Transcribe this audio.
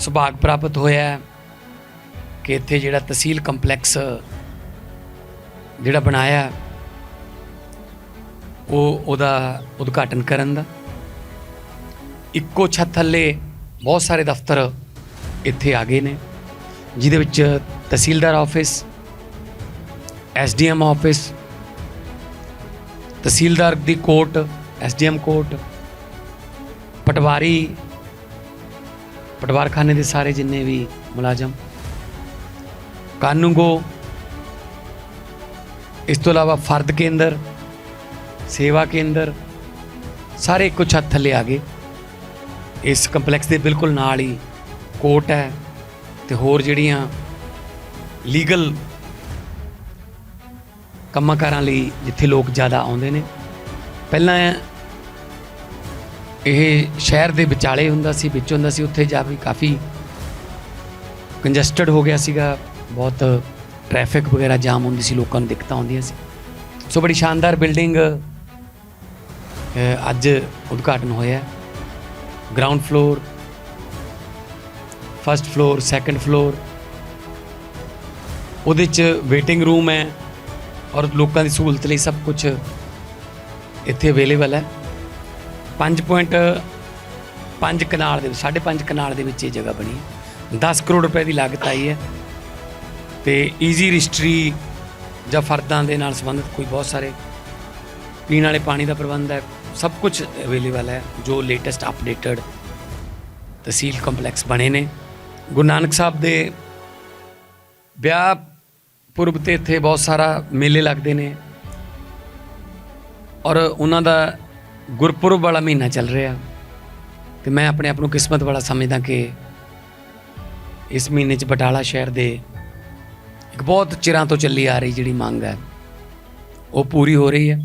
ਸੁਭਾਗ ਪ੍ਰਾਪਤ ਹੋਇਆ ਕਿ ਇੱਥੇ ਜਿਹੜਾ ਤਹਿਸੀਲ ਕੰਪਲੈਕਸ ਜਿਹੜਾ ਬਣਾਇਆ ਉਹ ਉਹਦਾ ਉਦਘਾਟਨ ਕਰਨ ਦਾ। ਇੱਕੋ ਛੱਤ ਥੱਲੇ ਬਹੁਤ ਸਾਰੇ ਦਫ਼ਤਰ ਇੱਥੇ ਆ ਗਏ ਨੇ, ਜਿਹਦੇ ਵਿੱਚ tehsildar office, SDM office, tehsildar ਦੀ ਕੋਰਟ, ਐਸਡੀਐਮ ਕੋਰਟ, ਪਟਵਾਰੀ ਪਟਵਾਰਖਾਨੇ ਦੇ ਸਾਰੇ ਜਿੰਨੇ ਵੀ ਮੁਲਾਜ਼ਮ, ਕਾਨੂੰਗੋ, ਇਸ ਤੋਂ ਇਲਾਵਾ ਫਰਦ ਕੇਂਦਰ, ਸੇਵਾ ਕੇਂਦਰ, ਸਾਰੇ ਇੱਕੋ ਛੱਤ ਥੱਲੇ ਆ ਗਏ। ਇਸ ਕੰਪਲੈਕਸ ਦੇ ਬਿਲਕੁਲ ਨਾਲ ਹੀ ਕੋਰਟ ਹੈ ਤੇ ਹੋਰ ਜਿਹੜੀਆਂ ਲੀਗਲ ਕੰਮਾਂ ਕਾਰਾਂ ਲਈ ਜਿੱਥੇ ਲੋਕ ਜ਼ਿਆਦਾ ਆਉਂਦੇ ਨੇ। ਪਹਿਲਾਂ ਇਹ ਸ਼ਹਿਰ ਦੇ ਵਿਚਾਲੇ ਹੁੰਦਾ ਸੀ, ਵਿੱਚ ਹੁੰਦਾ ਸੀ, ਉੱਥੇ ਜਾ ਵੀ ਕਾਫੀ ਕੰਜਸਟਡ ਹੋ ਗਿਆ ਸੀਗਾ, ਬਹੁਤ ਟ੍ਰੈਫਿਕ ਵਗੈਰਾ ਜਾਮ ਹੁੰਦੀ ਸੀ, ਲੋਕਾਂ ਨੂੰ ਦਿੱਕਤਾਂ ਆਉਂਦੀਆਂ ਸੀ। ਸੋ ਬੜੀ ਸ਼ਾਨਦਾਰ ਬਿਲਡਿੰਗ ਅੱਜ ਉਦਘਾਟਨ ਹੋਇਆ ground floor first floor second floor ਉਹਦੇ ਚ ਵੇਟਿੰਗ ਰੂਮ ਹੈ ਔਰ ਲੋਕਾਂ ਦੀ ਸਹੂਲਤ ਲਈ ਸਭ ਕੁਝ ਇੱਥੇ ਅਵੇਲੇਬਲ ਹੈ। 5.5 ਕਨਾਲ ਦੇ 5.5 ਕਨਾਲ ਦੇ ਵਿੱਚ ਇਹ ਜਗ੍ਹਾ ਬਣੀ ਹੈ। 10 ਕਰੋੜ ਰੁਪਏ ਦੀ ਲਾਗਤ ਆਈ ਹੈ ਤੇ ਈਜ਼ੀ ਰਜਿਸਟਰੀ ਜਾਂ ਫਰਦਾਂ ਦੇ ਨਾਲ ਸੰਬੰਧਿਤ ਕੋਈ ਬਹੁਤ ਸਾਰੇ ਪੀਣ ਵਾਲੇ ਪਾਣੀ ਦਾ ਪ੍ਰਬੰਧ ਹੈ, ਸਭ ਕੁਝ ਅਵੇਲੇਬਲ ਹੈ, ਜੋ ਲੇਟੈਸਟ ਅਪਡੇਟਡ ਤਹਿਸੀਲ ਕੰਪਲੈਕਸ ਬਣੇ ਨੇ। ਗੁਰੂ ਨਾਨਕ ਸਾਹਿਬ ਦੇ ਵਿਆਹ ਪੁਰਬ ਤੇ ਇੱਥੇ ਬਹੁਤ ਸਾਰਾ ਮੇਲੇ ਲੱਗਦੇ ਨੇ ਔਰ ਉਹਨਾਂ ਦਾ ਗੁਰਪੁਰਬ ਵਾਲਾ ਮਹੀਨਾ ਚੱਲ ਰਿਹਾ ਤੇ ਮੈਂ ਆਪਣੇ ਆਪ ਨੂੰ ਕਿਸਮਤ ਵਾਲਾ ਸਮਝਦਾ ਕਿ ਇਸ ਮਹੀਨੇ 'ਚ ਬਟਾਲਾ ਸ਼ਹਿਰ ਦੇ ਇੱਕ ਬਹੁਤ ਚਿਰਾਂ ਤੋਂ ਚੱਲੀ ਆ ਰਹੀ ਜਿਹੜੀ ਮੰਗ ਹੈ, ਉਹ ਪੂਰੀ ਹੋ ਰਹੀ ਹੈ।